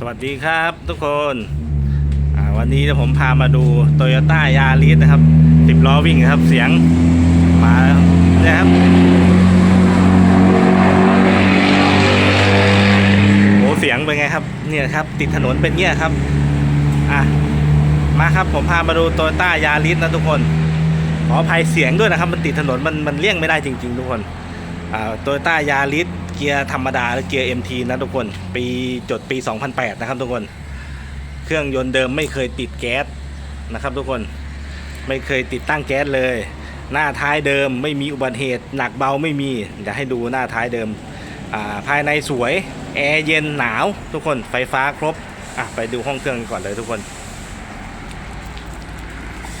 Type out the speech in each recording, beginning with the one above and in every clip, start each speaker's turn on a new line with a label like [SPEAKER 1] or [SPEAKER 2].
[SPEAKER 1] สวัสดีครับทุกคนวันนี้ผมพามาดู t o y ยต้ายาริสนะครับสิบล้อวิ่งครับเสียงมาเนี่ยครับโอ้เสียงเป็นไงครับเนี่ยครับติดถนนเป็นเงี้ยครับอะมาครับผมพามาดู t o y ต้ายาริสนะทุกคนขออภัยเสียงด้วยนะครับ มันติดถนนมันมันเลี่ยงไม่ได้จริง ๆ ทุกคนโตโยต้ายาริส เกียร์ธรรมดาหรือเกียร์ MT นะทุกคน ปีจดปี 2008 นะครับทุกคน เครื่องยนต์เดิมไม่เคยติดแก๊สนะครับทุกคน ไม่เคยติดตั้งแก๊สเลย หน้าท้ายเดิมไม่มีอุบัติเหตุหนักเบาไม่มีเดี๋ยวให้ดูหน้าท้ายเดิมาภายในสวย แอร์เย็นหนาวทุกคน ไฟฟ้าครบอะไปดูห้องเครื่องก่อนเลยทุกคน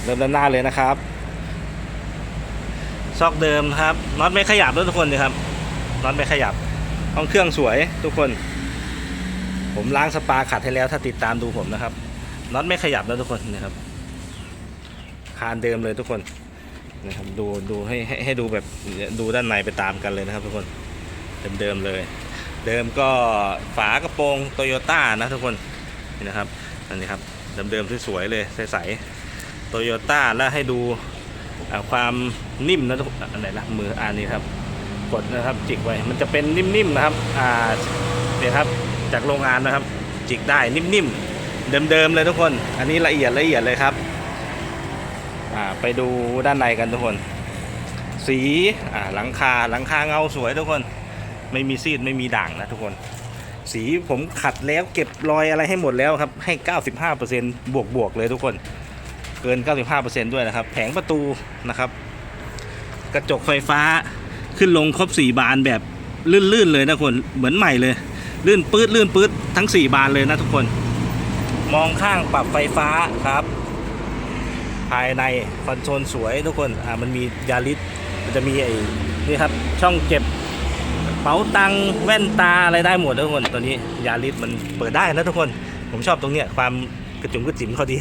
[SPEAKER 1] เริ่มด้านหน้าเลยนะครับซอกเดิมครับน็อตไม่ขยับด้วยทุกคนเลยครับน็อตไม่ขยับ ห้องเครื่องสวยทุกคน ผมล้างสปาขัดให้แล้วถ้าติดตามดูผมนะครับน็อตไม่ขยับแล้วทุกคนนะครับ คานเดิมเลยทุกคนนะครับดูดูให้ให้ให้ดูแบบดูด้านในไปตามกันเลยนะครับ ทุกคนเดิมๆเลย เดิมก็ฝากระโปรงโตโยต้านะทุกคนนี่นะครับอันนี้ครับเดิมๆสวยๆเลยใสๆโตโยต้าแล้วให้ดูความนิ่มนะทุกอันไหนละมืออันนี้ครับ กดนะครับจิกไว้มันจะเป็นนิ่มๆนะครับอ่าเนี่ยครับจากโรงงานนะครับ จิกได้นิ่มๆเดิมๆเลยทุกคน อันนี้ละเอียดละเอียดเลยครับอ่าไปดูด้านในกันทุกคน สีอ่าหลังคาหลังคาเงาสวยทุกคน ไม่มีซีดไม่มีด่างนะทุกคน สีผมขัดแล้วเก็บรอยอะไรให้หมดแล้วครับให้ 95%บวกบวกๆเลยทุกคน เกิน 95%ด้วยนะครับ แผงประตูนะครับ กระจกไฟฟ้า ขึ้นลงครบ 4 บานแบบลื่นๆเลยนะคนเหมือนใหม่เลย ลื่นปื๊ดลื่นปื๊ดทั้ง 4 บานเลยนะทุกคน มองข้างปรับไฟฟ้าครับ ภายในคอนโซลสวยทุกคนอ่ามันมียาริสมันจะมีไอ้นี่ครับช่องเก็บกระเป๋าตังแว่นตาอะไรได้หมดทุกคนตัวนี้ยาริสมันเปิดได้นะทุกคน ผมชอบตรงเนี้ยความกระจุมกระจิ๋มเขาดี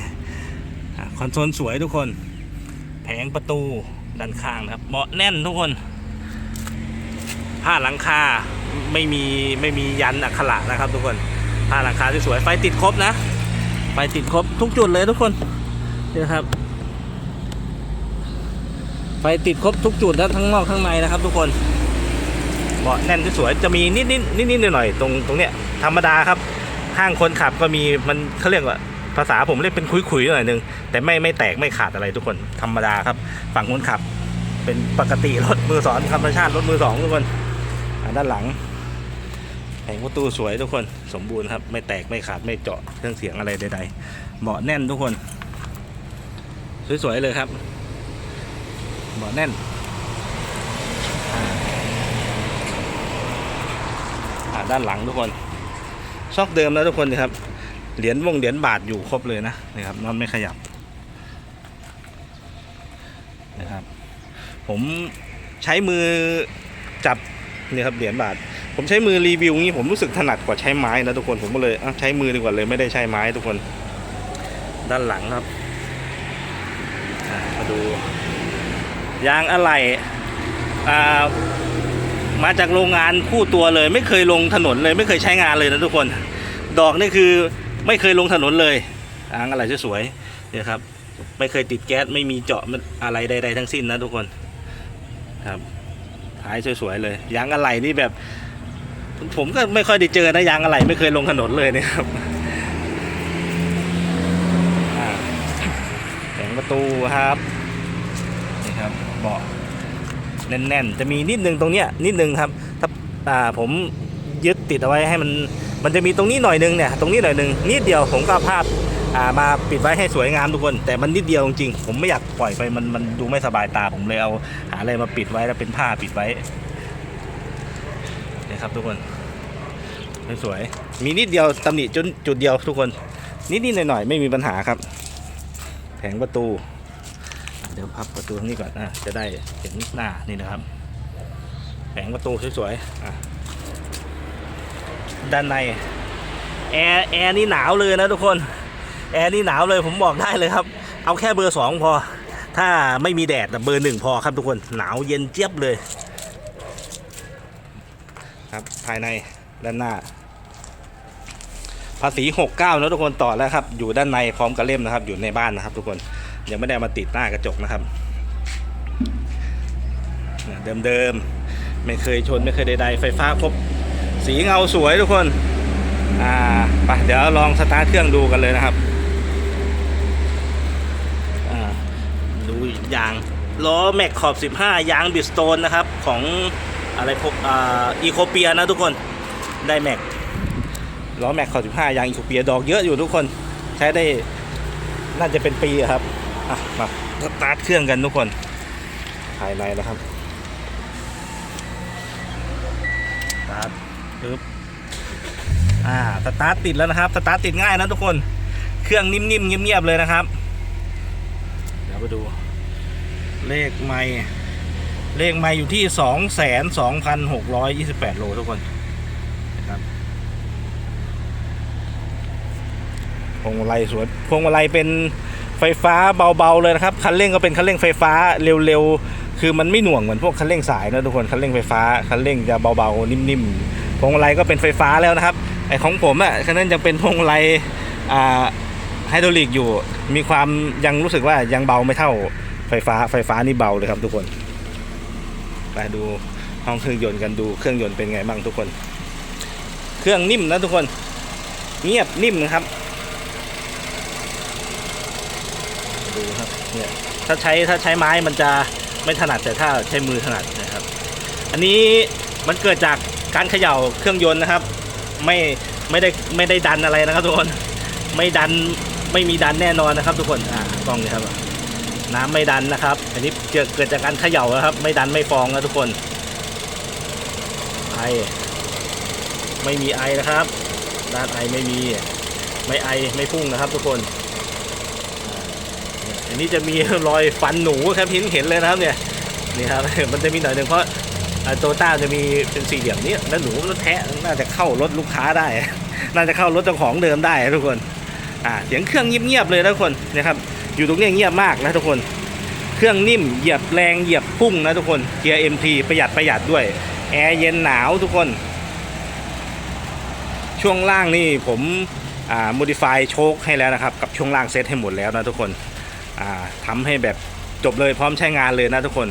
[SPEAKER 1] คอนโซลสวยทุกคน แผงประตูด้านข้างนะครับเบาะแน่นทุกคน ผ้าหลังคาไม่มีไม่มียันอักขระนะครับ ทุกคนผ้าหลังคาที่สวยไฟติดครบนะไฟติดครบทุกจุดเลยทุกคนนี่นะครับ ไฟติดครบทุกจุดทั้งนอกทั้งในนะครับ ทุกคนเบาะแน่นที่สวยจะมีนิดนิดนิดนิดหน่อยหน่อยๆตรงตรงเนี้ยธรรมดาครับข้างคนขับก็มีมันเขาเรียกว่าภาษาผมเรียกเป็นคุยๆหน่อยหนึงแต่ไม่ไม่แตกไม่ขาดอะไรทุกคนธรรมดาครับ ฝั่งคนขับ เป็นปกติรถมือสองธรรมชาติรถมือสองทุกคน ด้านหลังแผงประตูสวยทุกคนสมบูรณ์ครับ ไม่แตกไม่ขาดไม่เจาะเครื่องเสียงอะไรใดๆเบาะแน่นทุกคน สวยๆเลยครับเบาะแน่นด้านหลังทุกคนซอกเดิมแล้วทุกคนนะครับเหรียญวงเหรียญบาทอยู่ครบเลยนะนี่ครับนอนไม่ขยับนะครับ ผมใช้มือจับ นี่ครับเหรียญบาท ผมใช้มือรีวิวงี้ผมรู้สึกถนัดกว่าใช้ไม้นะทุกคนผมก็เลยใช้มือดีกว่าเลยไม่ได้ใช้ไม้ทุกคน ด้านหลังครับมาดูยางอะไหล่มาจากโรงงานคู่ตัวเลย ไม่เคยลงถนนเลย ไม่เคยใช้งานเลยนะทุกคน ดอกนี่คือไม่เคยลงถนนเลยอ่างอะไรสวยๆเนี่ยครับ ไม่เคยติดแก๊สไม่มีเจาะอะไรใด ๆ ทั้งสิ้นนะทุกคนครับ ท้ายสวยๆเลยยางอะไหล่นี่แบบ ผมก็ไม่ค่อยได้เจอนะยางอะไหล่ไม่เคยลงถนนเลยเนะครับอ่าแผงประตูครับนี่ครับเบาะแน่นๆ จะมีนิดนึงตรงเนี้ยนิดนึงครับถ้าผมยึดติดเอาไว้ให้มัน มันจะมีตรงนี้หน่อยนึงเนี่ยตรงนี้หน่อยนึงนิดเดียวผมก็ภาพามาปิดไว้ให้สวยงามทุกคน แต่มันนิดเดียวจริงผมไม่อยากปล่อยไปมันมันดูไม่สบายตาผมเลยเอาหาอะไรมาปิดไว้แล้วเป็นผ้าปิดไว้นี่ครับทุกคนสวยๆมีนิดเดียวตำหนิจุดจุดเดียวทุกคน นิดๆหน่อยๆไม่มีปัญหาครับ แผงประตู เดี๋ยวพับประตูตรงนี้ก่อนนะจะได้เห็นหน้านี่นะครับ แผงประตูสวยๆอะ ด้านในแอร์แอร์นี่หนาวเลยนะทุกคนแอร์นี่หนาวเลยผมบอกได้เลยครับ เอาแค่เบอร์สองพอ ถ้าไม่มีแดดแต่เบอร์หนึ่งพอครับทุกคนหนาวเย็นเจี๊ยบเลยครับภายในด้านหน้า ภาษี 69 นะทุกคนต่อแล้วครับ อยู่ด้านในพร้อมกับเล่มนะครับ อยู่ในบ้านนะครับ ทุกคนยังไม่ได้มาติดหน้ากระจกนะครับเดิมๆไม่เคยชนไม่เคยใดๆไฟฟ้าครบ สีเงาสวยทุกคน อ่าไปเดี๋ยวลองสตาร์ทเครื่องดูกันเลยนะครับ อ่า ดูยางล้อแม็กขอบ 15 ยางบิสโตนนะครับ ของอะไรพวกอ่าอีโคเปียนะทุกคน ได้แม็กล้อแม็กขอบ 15 ยางอีโคเปียดอกเยอะอยู่ทุกคน ใช้ได้น่าจะเป็นปีครับ อะ มาสตาร์ทเครื่องกันทุกคน ภายในนะครับสตาร์ท ปึ๊บอ่าสตาร์ทติดแล้วนะครับสตาร์ทติดง่ายนะทุกคน เครื่องนิ่มๆเงียบๆเลยนะครับ เดี๋ยวไปดู เลขไม่เลขไม่อยู่ที่สองแสนสองพันหกร้อยยี่สิบแปดโลทุกคนนะครับพวงมาลัยสวยพวงมาลัยเป็นไฟฟ้าเบาๆเลยนะครับ คันเร่งก็เป็นคันเร่งไฟฟ้าเร็วๆ คือมันไม่หน่วงเหมือนพวกคันเร่งสายนะทุกคน คันเร่งไฟฟ้า คันเร่งจะเบาๆ นิ่มๆ พวงมาลัยก็เป็นไฟฟ้าแล้วนะครับไอของผมอะคันนั้นยังเป็นพวงมาลัยอ่าไฮดรอลิกอยู่ มีความยังรู้สึกว่ายังเบาไม่เท่าไฟฟ้าไฟฟ้านี่เบาเลยครับทุกคนไปดูห้องเครื่องยนต์กันดูเครื่องยนต์เป็นไงบ้างทุกคน เครื่องนิ่มนะทุกคน เงียบนิ่มนะครับ ดูครับเนี่ยถ้าใช้ถ้าใช้ไม้มันจะไม่ถนัดแต่ถ้าใช้มือถนัดนะครับ อันนี้มันเกิดจาก การเขย่าเครื่องยนต์นะครับ ไม่ไม่ได้ไม่ได้ดันอะไรนะครับทุกคนไม่ดันไม่มีดันแน่นอนนะครับ ทุกคนอ่ากล้องนี่ครับ น้ำไม่ดันนะครับ อันนี้เกิดเกิดจากการเขย่านะครับ ไม่ดันไม่ฟองนะทุกคนไอไม่มีไอนะครับด้านไอไม่มีไม่ไอไม่พุ่งนะครับ ทุกคนอันนี้จะมีรอยฟันหนูครับเห็นเห็นเลยนะครับเนี่ยนี่ครับมันจะมีหน่อยหนึ่งเพราะ โตต้าจะมีเป็นสี่เหลี่ยมนี้แล้วหนูรถแทะน่าจะเข้ารถลูกค้าได้ น่าจะเข้ารถเจ้าของเดิมได้ทุกคนอ่าเสียงเครื่องเงียบๆเลยนะทุกคนนะครับอยู่ตรงเนี้ยเงียบมากนะทุกคนเครื่องนิ่มเหยียบแรงเหยียบพุ่งนะทุกคนเกียร์ MT ประหยัดประหยัดด้วยแอร์เย็นหนาวทุกคน ช่วงล่างนี่ผมอ่า modify โชคให้แล้วนะครับ กับช่วงล่างเซตให้หมดแล้วนะทุกคนอ่าทำให้แบบจบเลยพร้อมใช้งานเลยนะทุกคน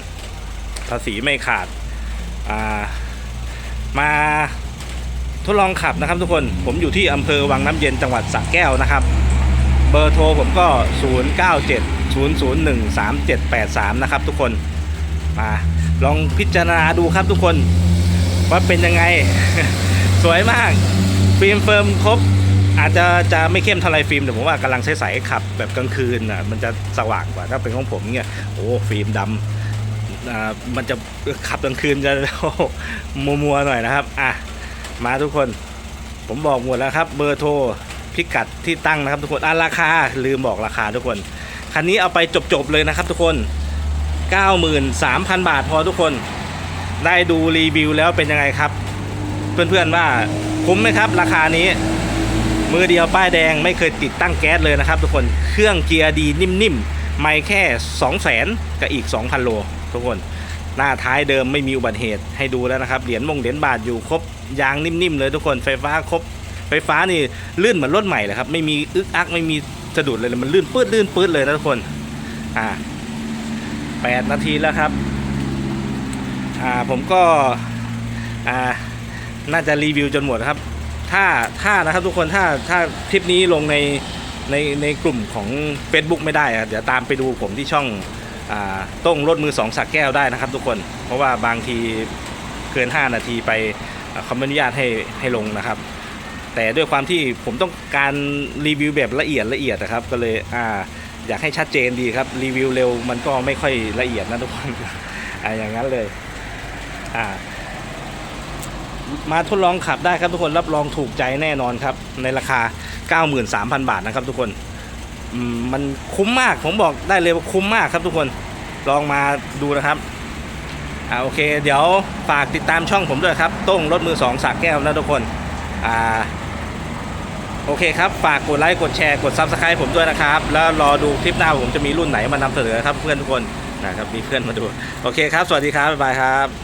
[SPEAKER 1] ภาษีไม่ขาด มาทดลองขับนะครับทุกคนผมอยู่ที่อำเภอวังน้ำเย็นจังหวัดสระแก้วนะครับ เบอร์โทรผมก็ 0970013783 นะครับทุกคนมาลองพิจารณาดูครับทุกคนว่าเป็นยังไง สวยมาก ฟิล์มเฟิร์มครบ อาจจะจะไม่เข้มเท่าไรฟิล์มแต่ผมว่ากำลังใสๆขับแบบกลางคืนอะมันจะสว่างกว่าถ้าเป็นของผมเนี่ยโอ้ฟิล์มดำ มันจะขับกลางคืนจะมัวมัวๆหน่อยนะครับ อะ มาทุกคน ผมบอกหมดแล้วครับ เบอร์โทรพิกัดที่ตั้งนะครับทุกคนอะราคาลืมบอกราคาทุกคน คันนี้เอาไปจบๆเลยนะครับทุกคน 93,000 บาทพอทุกคน ได้ดูรีวิวแล้วเป็นยังไงครับ เพื่อนๆว่าคุ้มไหมครับ ราคานี้ มือเดียวป้ายแดงไม่เคยติดตั้งแก๊สเลยนะครับ ทุกคน เครื่องเกียร์ดีนิ่มๆ ไม่แค่ 2 0 0 0 0 0กับอีก 2,000 โล ทุกคน หน้าท้ายเดิมไม่มีอุบัติเหตุให้ดูแล้วนะครับ เหรียญมงเหรียญบาทอยู่ครบ ยางนิ่มๆเลยทุกคน ไฟฟ้าครบ ไฟฟ้านี่ลื่นเหมือนรถใหม่เลยครับ ไม่มีอึกอักไม่มีสะดุดเลย มันลื่นปืดลื่นปืดเลยนะทุกคน อ่าแปดนาทีแล้วครับ อ่าผมก็ อ่า น่าจะรีวิวจนหมดครับ ถ้า ถ้านะครับทุกคน ถ้า ถ้าคลิปนี้ลงในในในกลุ่มของ Facebook ไม่ได้อะเดี๋ยวตามไปดูผมที่ช่อง ต้งรถมือสองสักแก้วได้นะครับทุกคน เพราะว่าบางทีเกิน 5 นาทีไปอ่าเขาไม่อนุญาตให้ให้ลงนะครับ แต่ด้วยความที่ผมต้องการรีวิวแบบละเอียดละเอียดนะครับ ก็เลยอ่าอยากให้ชัดเจนดีครับรีวิวเร็วมันก็ไม่ค่อยละเอียดนะทุกคนอ่าอย่างนั้นเลยอ่ามาทดลองขับได้ครับทุกคนรับรองถูกใจแน่นอนครับในราคา 93,000 บาทนะครับทุกคน มันคุ้มมากผมบอกได้เลยว่าคุ้มมากครับทุกคนลองมาดูนะครับอ่าโอเค เดี๋ยวฝากติดตามช่องผมด้วยครับต้งรถมือสองสากแก้วนะทุกคนอ่าโอเคครับ ฝากกดไลค์กดแชร์กด Subscribe ผมด้วยนะครับ แล้วรอดูคลิปหน้าผมจะมีรุ่นไหนมานำเสนอครับเพื่อนทุกคนนะครับมีเพื่อนมาดู โอเคครับ สวัสดีครับ บ๊ายบายครับ